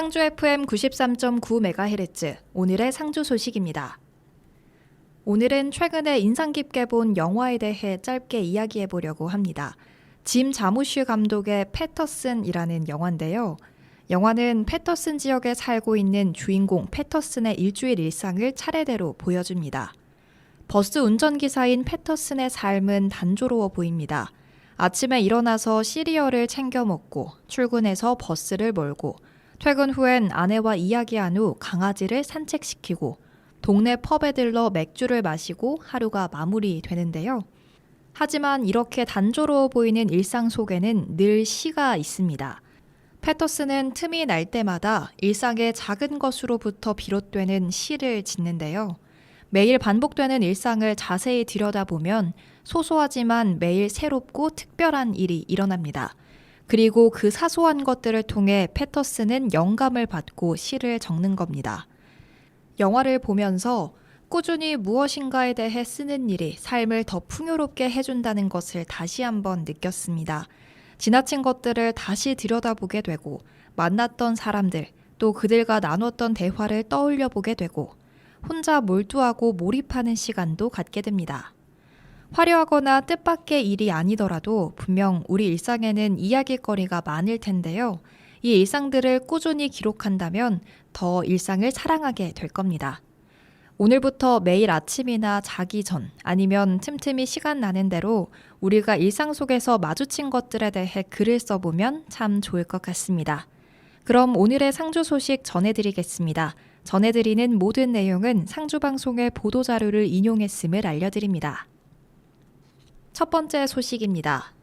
상주 FM 93.9MHz 오늘의 상주 소식입니다. 오늘은 최근에 인상 깊게 본 영화에 대해 짧게 이야기해 보려고 합니다. 짐 자무슈 감독의 패터슨이라는 영화인데요. 영화는 패터슨 지역에 살고 있는 주인공 패터슨의 일주일 일상을 차례대로 보여줍니다. 버스 운전기사인 패터슨의 삶은 단조로워 보입니다. 아침에 일어나서 시리얼을 챙겨 먹고 출근해서 버스를 몰고 퇴근 후엔 아내와 이야기한 후 강아지를 산책시키고 동네 펍에 들러 맥주를 마시고 하루가 마무리되는데요. 하지만 이렇게 단조로워 보이는 일상 속에는 늘 시가 있습니다. 패터슨은 틈이 날 때마다 일상의 작은 것으로부터 비롯되는 시를 짓는데요. 매일 반복되는 일상을 자세히 들여다보면 소소하지만 매일 새롭고 특별한 일이 일어납니다. 그리고 그 사소한 것들을 통해 패터슨은 영감을 받고 시를 적는 겁니다. 영화를 보면서 꾸준히 무엇인가에 대해 쓰는 일이 삶을 더 풍요롭게 해준다는 것을 다시 한번 느꼈습니다. 지나친 것들을 다시 들여다보게 되고 만났던 사람들 또 그들과 나눴던 대화를 떠올려 보게 되고 혼자 몰두하고 몰입하는 시간도 갖게 됩니다. 화려하거나 뜻밖의 일이 아니더라도 분명 우리 일상에는 이야기거리가 많을 텐데요. 이 일상들을 꾸준히 기록한다면 더 일상을 사랑하게 될 겁니다. 오늘부터 매일 아침이나 자기 전 아니면 틈틈이 시간 나는 대로 우리가 일상 속에서 마주친 것들에 대해 글을 써보면 참 좋을 것 같습니다. 그럼 오늘의 상주 소식 전해드리겠습니다. 전해드리는 모든 내용은 상주 방송의 보도 자료를 인용했음을 알려드립니다. 첫 번째 소식입니다.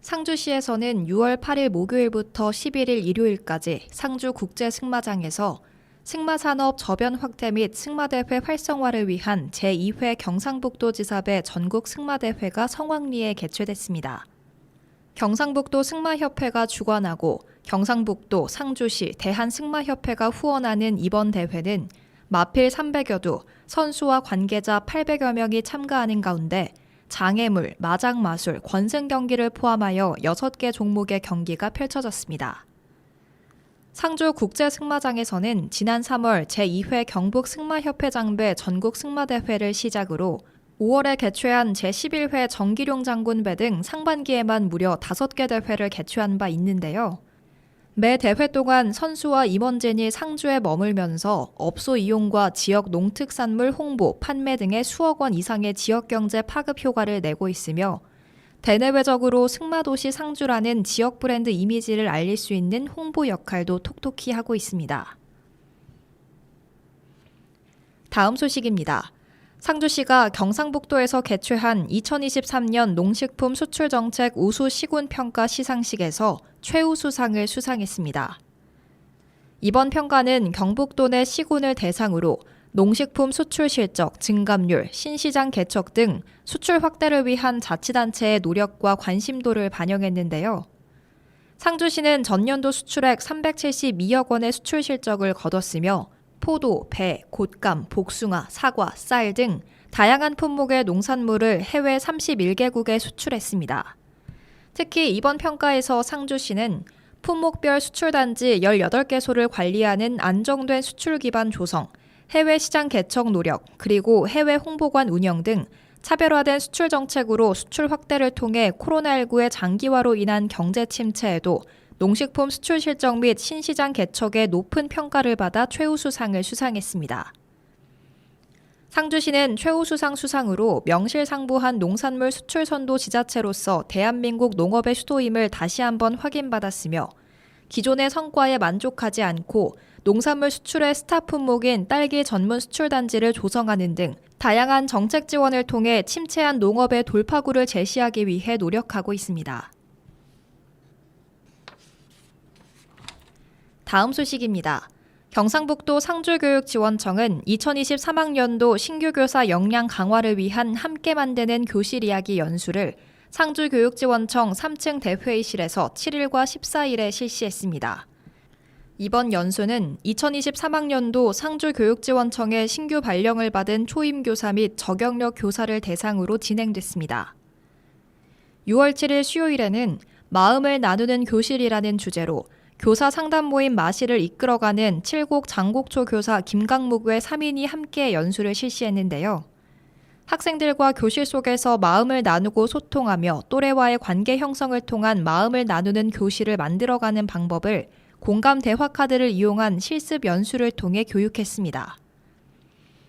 상주시에서는 6월 8일 목요일부터 11일 일요일까지 상주 국제 승마장에서 승마산업 저변 확대 및 승마대회 활성화를 위한 제2회 경상북도 지사배 전국 승마대회가 성황리에 개최됐습니다. 경상북도 승마협회가 주관하고 경상북도 상주시 대한승마협회가 후원하는 이번 대회는 마필 300여 두, 선수와 관계자 800여 명이 참가하는 가운데 장애물, 마장마술, 권승 경기를 포함하여 6개 종목의 경기가 펼쳐졌습니다. 상주 국제 승마장에서는 지난 3월 제2회 경북 승마협회 장배 전국 승마대회를 시작으로 5월에 개최한 제11회 정기룡 장군배 등 상반기에만 무려 5개 대회를 개최한 바 있는데요. 매 대회 동안 선수와 임원진이 상주에 머물면서 업소 이용과 지역 농특산물 홍보, 판매 등의 수억 원 이상의 지역 경제 파급 효과를 내고 있으며 대내외적으로 승마도시 상주라는 지역 브랜드 이미지를 알릴 수 있는 홍보 역할도 톡톡히 하고 있습니다. 다음 소식입니다. 상주시가 경상북도에서 개최한 2023년 농식품 수출 정책 우수 시군 평가 시상식에서 최우수상을 수상했습니다. 이번 평가는 경북도 내 시군을 대상으로 농식품 수출 실적, 증감률, 신시장 개척 등 수출 확대를 위한 자치단체의 노력과 관심도를 반영했는데요. 상주시는 전년도 수출액 372억 원의 수출 실적을 거뒀으며 포도, 배, 곶감, 복숭아, 사과, 쌀 등 다양한 품목의 농산물을 해외 31개국에 수출했습니다. 특히 이번 평가에서 상주시는 품목별 수출단지 18개소를 관리하는 안정된 수출 기반 조성, 해외 시장 개척 노력, 그리고 해외 홍보관 운영 등 차별화된 수출 정책으로 수출 확대를 통해 코로나19의 장기화로 인한 경제 침체에도 농식품 수출 실적 및 신시장 개척에 높은 평가를 받아 최우수상을 수상했습니다. 상주시는 최우수상 수상으로 명실상부한 농산물 수출 선도 지자체로서 대한민국 농업의 수도임을 다시 한번 확인받았으며 기존의 성과에 만족하지 않고 농산물 수출의 스타 품목인 딸기 전문 수출 단지를 조성하는 등 다양한 정책 지원을 통해 침체한 농업의 돌파구를 제시하기 위해 노력하고 있습니다. 다음 소식입니다. 경상북도 상주교육지원청은 2023학년도 신규 교사 역량 강화를 위한 함께 만드는 교실 이야기 연수를 상주교육지원청 3층 대회의실에서 7일과 14일에 실시했습니다. 이번 연수는 2023학년도 상주교육지원청의 신규 발령을 받은 초임교사 및 저경력 교사를 대상으로 진행됐습니다. 6월 7일 수요일에는 마음을 나누는 교실이라는 주제로 교사 상담 모임 마시를 이끌어가는 칠곡 장곡초 교사 김강무구의 3인이 함께 연수를 실시했는데요. 학생들과 교실 속에서 마음을 나누고 소통하며 또래와의 관계 형성을 통한 마음을 나누는 교실을 만들어가는 방법을 공감 대화 카드를 이용한 실습 연수를 통해 교육했습니다.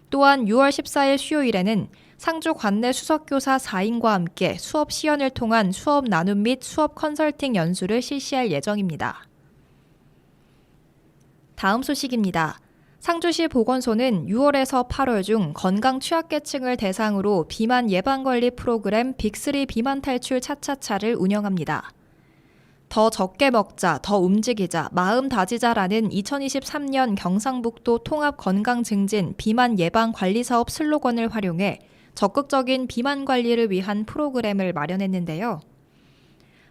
또한 6월 14일 수요일에는 상주 관내 수석교사 4인과 함께 수업 시연을 통한 수업 나눔 및 수업 컨설팅 연수를 실시할 예정입니다. 다음 소식입니다. 상주시 보건소는 6월에서 8월 중 건강 취약계층을 대상으로 비만 예방 관리 프로그램 빅3 비만 탈출 차차차를 운영합니다. 더 적게 먹자, 더 움직이자, 마음 다지자라는 2023년 경상북도 통합 건강 증진 비만 예방 관리 사업 슬로건을 활용해 적극적인 비만 관리를 위한 프로그램을 마련했는데요.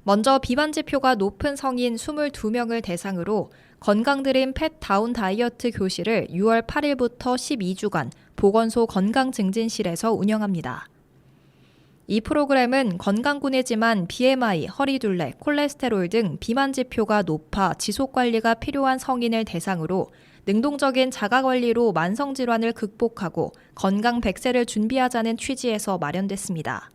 먼저 비만 지표가 높은 성인 22명을 대상으로 건강드림 펫 다운 다이어트 교실을 6월 8일부터 12주간 보건소 건강증진실에서 운영합니다. 이 프로그램은 건강군이지만 BMI, 허리둘레, 콜레스테롤 등 비만 지표가 높아 지속 관리가 필요한 성인을 대상으로 능동적인 자가 관리로 만성 질환을 극복하고 건강 100세를 준비하자는 취지에서 마련됐습니다.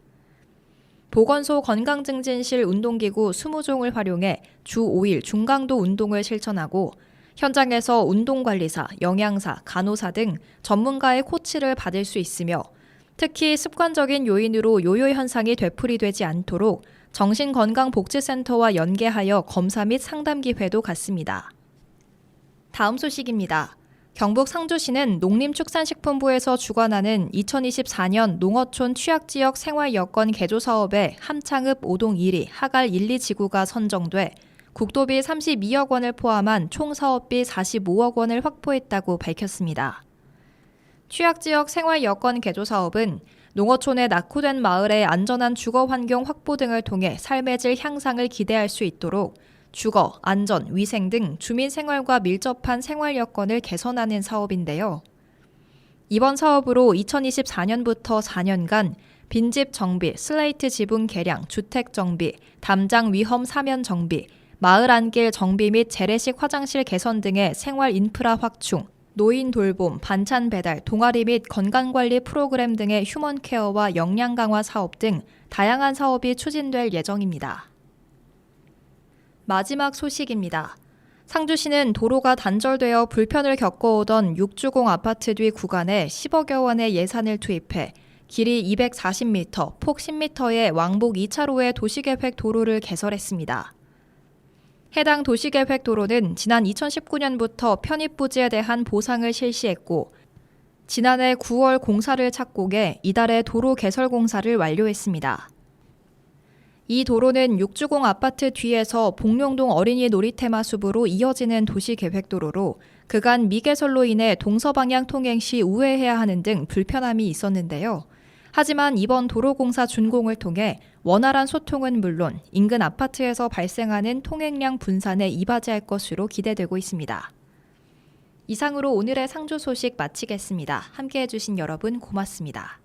보건소 건강증진실 운동기구 20종을 활용해 주 5일 중강도 운동을 실천하고 현장에서 운동관리사, 영양사, 간호사 등 전문가의 코치를 받을 수 있으며 특히 습관적인 요인으로 요요 현상이 되풀이되지 않도록 정신건강복지센터와 연계하여 검사 및 상담 기회도 갖습니다. 다음 소식입니다. 경북 상주시는 농림축산식품부에서 주관하는 2024년 농어촌 취약지역 생활여건 개조 사업에 함창읍 5동 1위 하갈 1, 2지구가 선정돼 국도비 32억 원을 포함한 총 사업비 45억 원을 확보했다고 밝혔습니다. 취약지역 생활여건 개조 사업은 농어촌의 낙후된 마을의 안전한 주거 환경 확보 등을 통해 삶의 질 향상을 기대할 수 있도록 주거, 안전, 위생 등 주민 생활과 밀접한 생활 여건을 개선하는 사업인데요. 이번 사업으로 2024년부터 4년간 빈집 정비, 슬레이트 지붕 개량, 주택 정비, 담장 위험 사면 정비, 마을 안길 정비 및 재래식 화장실 개선 등의 생활 인프라 확충, 노인 돌봄, 반찬 배달, 동아리 및 건강관리 프로그램 등의 휴먼 케어와 역량 강화 사업 등 다양한 사업이 추진될 예정입니다. 마지막 소식입니다. 상주시는 도로가 단절되어 불편을 겪어오던 6주공 아파트 뒤 구간에 10억여 원의 예산을 투입해 길이 240m, 폭 10m의 왕복 2차로의 도시계획 도로를 개설했습니다. 해당 도시계획 도로는 지난 2019년부터 편입 부지에 대한 보상을 실시했고 지난해 9월 공사를 착공해 이달에 도로 개설 공사를 완료했습니다. 이 도로는 육주공 아파트 뒤에서 복룡동 어린이 놀이테마 숲으로 이어지는 도시계획도로로 그간 미개설로 인해 동서방향 통행 시 우회해야 하는 등 불편함이 있었는데요. 하지만 이번 도로공사 준공을 통해 원활한 소통은 물론 인근 아파트에서 발생하는 통행량 분산에 이바지할 것으로 기대되고 있습니다. 이상으로 오늘의 상조 소식 마치겠습니다. 함께 해주신 여러분 고맙습니다.